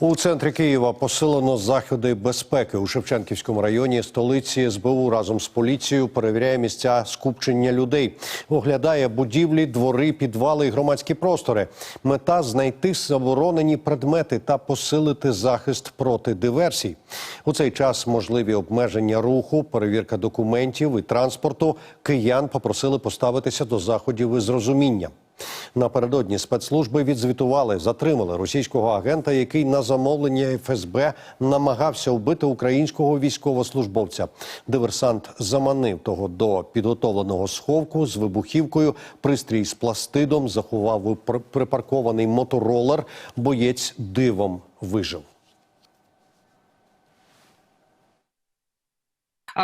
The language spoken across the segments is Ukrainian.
У центрі Києва посилено заходи безпеки у Шевченківському районі столиці СБУ разом з поліцією перевіряє місця скупчення людей, оглядає будівлі, двори, підвали і громадські простори. Мета знайти заборонені предмети та посилити захист проти диверсій. У цей час можливі обмеження руху, перевірка документів і транспорту. Киян попросили поставитися до заходів із розумінням. Напередодні спецслужби відзвітували, затримали російського агента, який на замовлення ФСБ намагався вбити українського військовослужбовця. Диверсант заманив того до підготовленого сховку з вибухівкою. Пристрій з пластидом заховав припаркований моторолер. Боєць дивом вижив.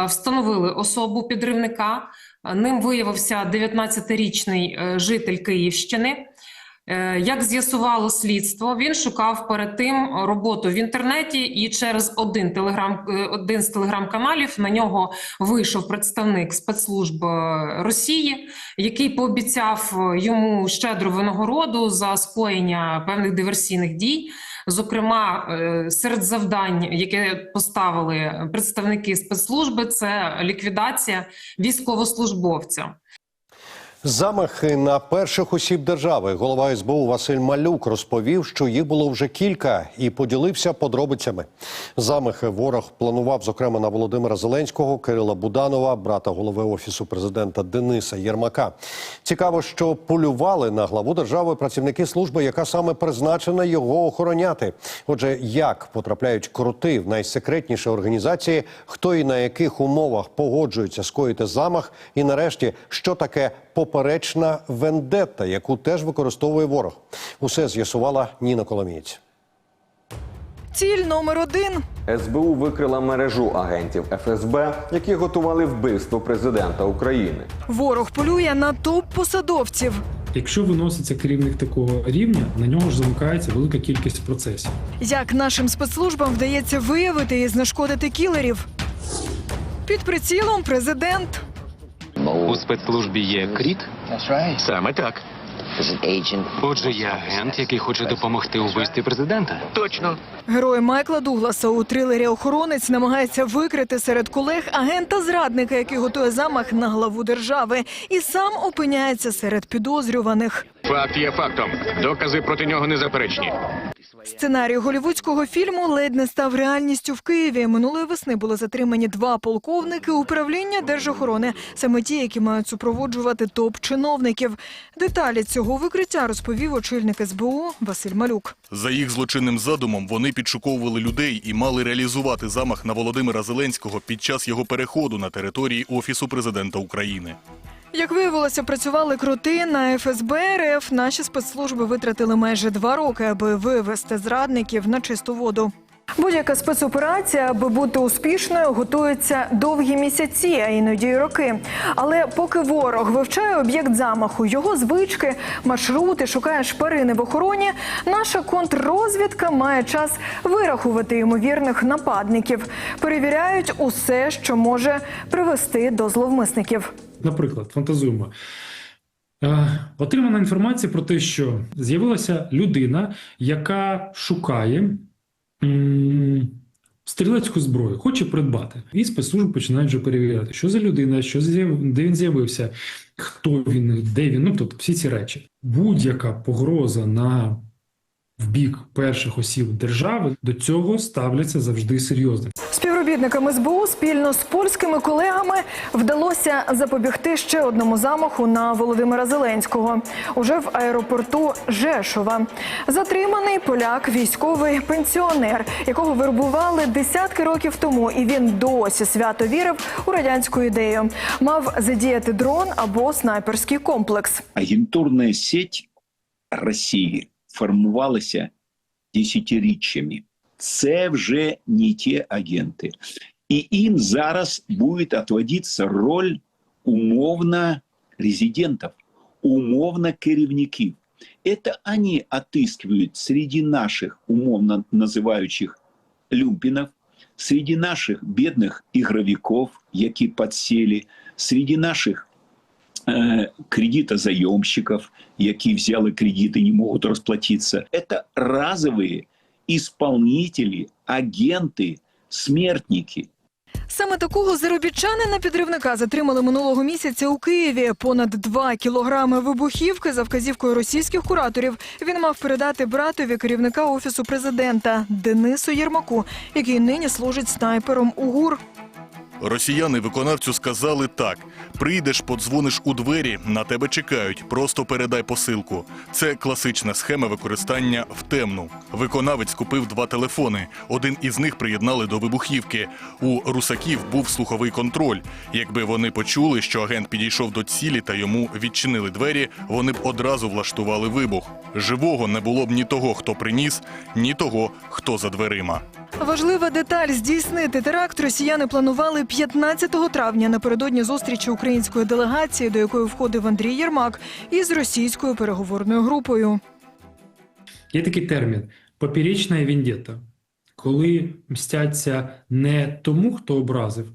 Встановили особу підривника. Е, Ним виявився 19-річний е, житель Київщини. Е, Як з'ясувало слідство, він шукав перед тим роботу в інтернеті, і через один телеграм е, один з телеграм-каналів на нього вийшов представник спецслужб е, Росії, який пообіцяв е, йому щедру винагороду за скоєння певних диверсійних дій. Зокрема, е, серед завдань, яке поставили представники спецслужби, це ліквідація військовослужбовця. Замахи на перших осіб держави. Голова СБУ Василь Малюк розповів, що їх було вже кілька, і поділився подробицями. Замахи ворог планував, зокрема, на Володимира Зеленського, Кирила Буданова, брата голови офісу президента Дениса Єрмака. Цікаво, що полювали на главу держави працівники служби, яка саме призначена його охороняти. Отже, як потрапляють кроти в найсекретніші організації, хто і на яких умовах погоджується скоїти замах, і нарешті, що таке поперечна вендетта, яку теж використовує ворог. Усе з'ясувала Ніна Коломієць. Ціль номер один СБУ викрила мережу агентів ФСБ, які готували вбивство президента України. ворог полює на топ-посадовців. Якщо виноситься керівник такого рівня, на нього ж замикається велика кількість процесів. Як нашим спецслужбам вдається виявити і знешкодити кілерів? Під прицілом президент. У спецслужбі є кріт? Саме так. Отже, я агент, який хоче допомогти у вбивстві президента. Точно. Герой Майкла Дугласа у трилері Охоронець намагається викрити серед колег агента зрадника, який готує замах на главу держави, і сам опиняється серед підозрюваних. Факт є фактом. Докази проти нього незаперечні. Сценарій голівудського фільму ледь не став реальністю в Києві. Минулої весни були затримані два полковники управління держохорони, саме ті, які мають супроводжувати топ-чиновників. Деталі цього викриття розповів очільник СБУ Василь Малюк. За їх злочинним задумом вони підшуковували людей і мали реалізувати замах на Володимира Зеленського під час його переходу на території Офісу президента України. Як виявилося, працювали крути на ФСБ РФ. Наші спецслужби витратили майже два роки, аби вивести зрадників на чисту воду. Будь-яка спецоперація, аби бути успішною, готується довгі місяці, а іноді й роки. Але поки ворог вивчає об'єкт замаху, його звички, маршрути, шукає шпарини в охороні, наша контррозвідка має час вирахувати ймовірних нападників. Перевіряють усе, що може привести до зловмисників. Наприклад, фантазуємо. Е, Отримана інформація про те, що з'явилася людина, яка шукає стрілецьку зброю, хоче придбати. І спецслужби починають вже перевіряти, що за людина, що де він з'явився, хто він, де він. Ну тобто всі ці речі. Будь-яка погроза на в бік перших осіб держави до цього ставляться завжди серйозно. Співробітникам СБУ спільно з польськими колегами вдалося запобігти ще одному замаху на Володимира Зеленського уже в аеропорту Жешова. Затриманий поляк, військовий пенсіонер, якого вербували десятки років тому, і він досі свято вірив у радянську ідею. Мав задіяти дрон або снайперський комплекс. агентурна сеть Росії формувалася десятиріччями. Це вже не ті агенти. І їм зараз буде відводитися роль умовно резидентів, умовно керівників. Это они отыскивают среди наших умовно называющих люмпинов, среди наших бедных игровиков, які подсели, среди наших е, кредитозайомщиков, які взяли кредит и не могут расплатиться. Это разовые исполнители, агенты, смертники. Саме такого заробітчанина підривника затримали минулого місяця у Києві. Понад 2 кілограми вибухівки за вказівкою російських кураторів він мав передати братові керівника офісу президента Денису Єрмаку, який нині служить снайпером у ГУР. Росіяни виконавцю сказали так: прийдеш, подзвониш у двері, на тебе чекають, просто передай посилку. Це класична схема використання в темну. Виконавець купив два телефони. Один із них приєднали до вибухівки. У русаків був слуховий контроль. Якби вони почули, що агент підійшов до цілі та йому відчинили двері, вони б одразу влаштували вибух. Живого не було б ні того, хто приніс, ні того, хто за дверима. Важлива деталь здійснити теракт росіяни планували 15 травня напередодні зустрічі української делегації, до якої входив Андрій Єрмак, із російською переговорною групою. Є такий термін поперечна вендетта, коли мстяться не тому, хто образив,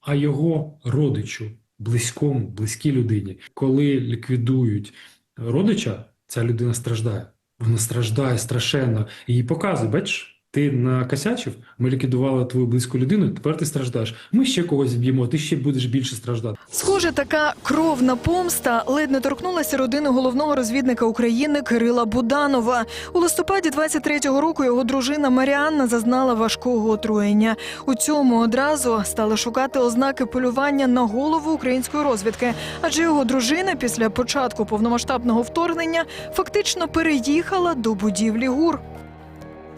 а його родичу, близькому, близькій людині. Коли ліквідують родича, ця людина страждає. Вона страждає страшенно. І їй показують, бачиш, ти накосячив, ми ліквідували твою близьку людину, тепер ти страждаєш. Ми ще когось б'ємо, ти ще будеш більше страждати. Схоже, така кровна помста ледь не торкнулася родини головного розвідника України Кирила Буданова. У листопаді 23-го року його дружина Маріанна зазнала важкого отруєння. У цьому одразу стали шукати ознаки полювання на голову української розвідки, адже його дружина після початку повномасштабного вторгнення фактично переїхала до будівлі ГУР.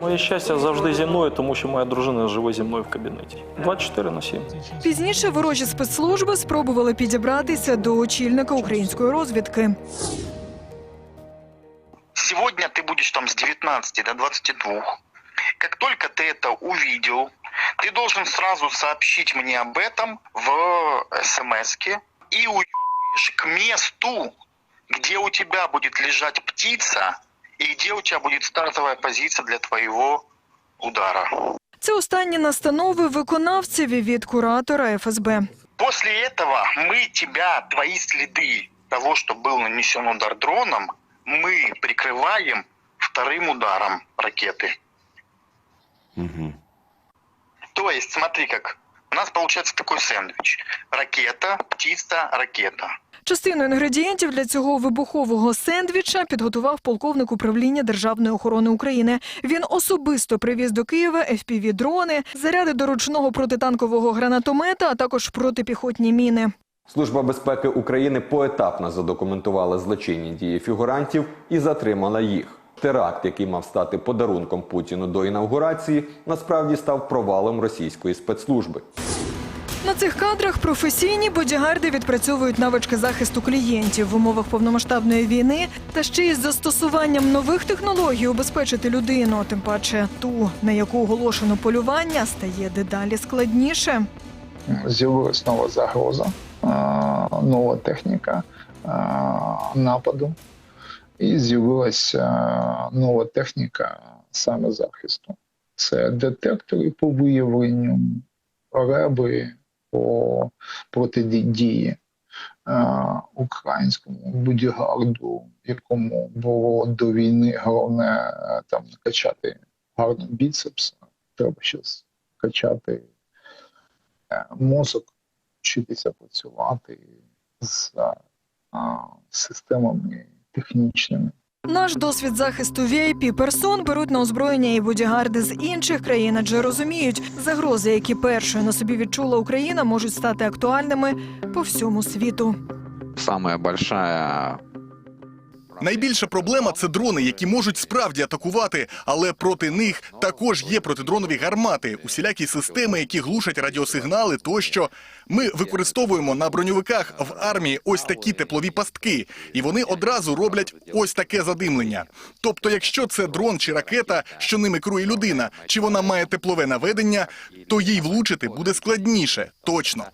Моє щастя завжди зі мною, тому що моя дружина живе зі мною в кабінеті. 24 на 7. Пізніше ворожі спецслужби спробували підібратися до очільника української розвідки. Сегодня ты будешь там с 19 до 22. Как только ты это увидел, ты должен сразу сообщить мне об этом в смс и уебаешь к месту, где у тебя будет лежать птица и где у тебя будет стартовая позиция для твоего удара. Це останні настанови виконавцеві від куратора ФСБ. После этого мы тебя, твои следы того, что был нанесен удар дроном, мы прикрываем вторым ударом ракеты. То есть, смотри как, у нас получается такой сэндвич. Ракета, птица, ракета. Частину інгредієнтів для цього вибухового сендвіча підготував полковник управління Державної охорони України. Він особисто привіз до Києва fpv дрони, заряди до ручного протитанкового гранатомета, а також протипіхотні міни. Служба безпеки України поетапно задокументувала злочинні дії фігурантів і затримала їх. Теракт, який мав стати подарунком Путіну до інавгурації, насправді став провалом російської спецслужби. На цих кадрах професійні бодігарди відпрацьовують навички захисту клієнтів в умовах повномасштабної війни та ще й з застосуванням нових технологій убезпечити людину, тим паче ту, на яку оголошено полювання, стає дедалі складніше. з'явилась нова загроза, нова техніка нападу, і з'явилася е, нова техніка саме захисту. Це детектори по виявленню, реби по протидії е, українському бодігарду, якому було до війни головне е, там качати гарно біцепс. Треба щось качати мозок, вчитися працювати з системами технічними. Наш досвід захисту vip персон беруть на озброєння і бодігарди з інших країн, адже розуміють, загрози, які першою на собі відчула Україна, можуть стати актуальними по всьому світу. Самая большая Найбільша проблема це дрони, які можуть справді атакувати, але проти них також є протидронові гармати, усілякі системи, які глушать радіосигнали. Тощо ми використовуємо на броньовиках в армії ось такі теплові пастки, і вони одразу роблять ось таке задимлення. Тобто, якщо це дрон чи ракета, що ними керує людина, чи вона має теплове наведення, то їй влучити буде складніше, точно.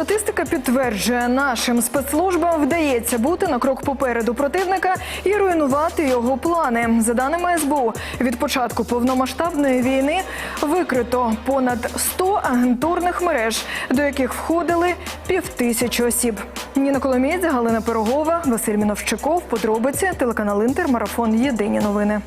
Статистика підтверджує, нашим спецслужбам вдається бути на крок попереду противника і руйнувати його плани. За даними СБУ, від початку повномасштабної війни викрито понад 100 агентурних мереж, до яких входили півтисячі осіб. Ніна Коломієць, Галина Пирогова, Василь Міновщиков. Подробиці телеканал Інтер, марафон Єдині новини.